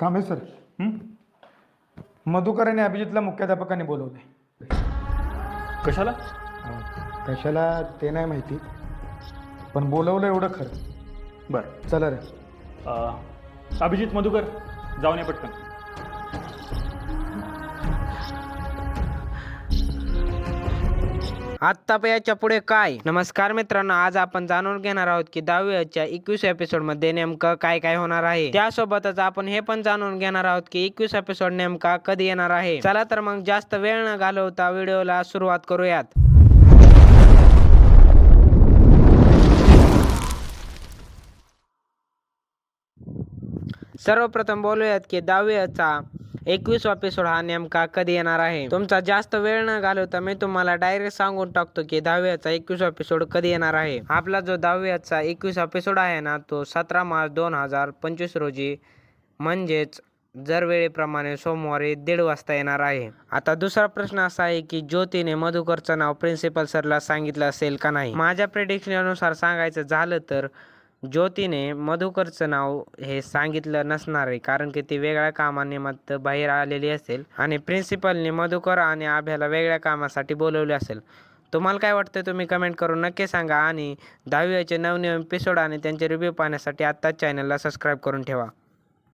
Kamble sir हं? मधुकर आणि अभिजितला मुख्याध्यापकांनी बोलवले कशाला? कशाला ते नाही माहिती पण बोलवलं एवढं खरं. बरं. चला रे. अभिजित मधुकर जाऊन ये पटकन. आत्तापयाच्या पुढे काय? नमस्कार मित्रांनो आज आपण जाणून घेणार आहोत की दहावीच्या एकवीस एपिसोडमध्ये नेमकं काय काय होणार आहे. त्यासोबतच आपण हे पण जाणून घेणार आहोत की एकवीस एपिसोड नेमका कधी येणार आहे. चला तर मग जास्त वेळ न घालवता व्हिडिओला सुरुवात करूयात. सर्वप्रथम बोलूयात की दहावीचा एकवीस एपिसोड हा नेमका कधी येणार आहे? तुमचा जास्त वेळ न घालवता मी तुम्हाला डायरेक्ट सांगून टाकतो की दहावीचा एकवीस एपिसोड कधी येणार आहे? आपला जो दहावीचा एकवीस एपिसोड आहे ना तो सतरा मार्च दोन हजार पंचवीस रोजी म्हणजेच जर वेळेप्रमाणे सोमवारी दीड वाजता येणार आहे. आता दुसरा प्रश्न असा आहे की ज्योतीने मधुकरचं नाव प्रिन्सिपल सरला सांगितलं असेल का नाही? माझ्या प्रेडिक्शन अनुसार सांगायचं झालं तर ज्योतीने मधुकरचं नाव हे सांगितलं नसणार आहे कारण की ती वेगळ्या कामानिमित्त बाहेर आलेली असेल आणि प्रिन्सिपलने मधुकर आणि आभ्याला वेगळ्या कामासाठी बोलवले असेल. तुम्हाला काय वाटतं तुम्ही कमेंट करून नक्की सांगा आणि दहावीचे नवनवीन एपिसोड आणि त्यांचे रिव्ह्यू पाहण्यासाठी आत्ताच चॅनलला सबस्क्राईब करून ठेवा.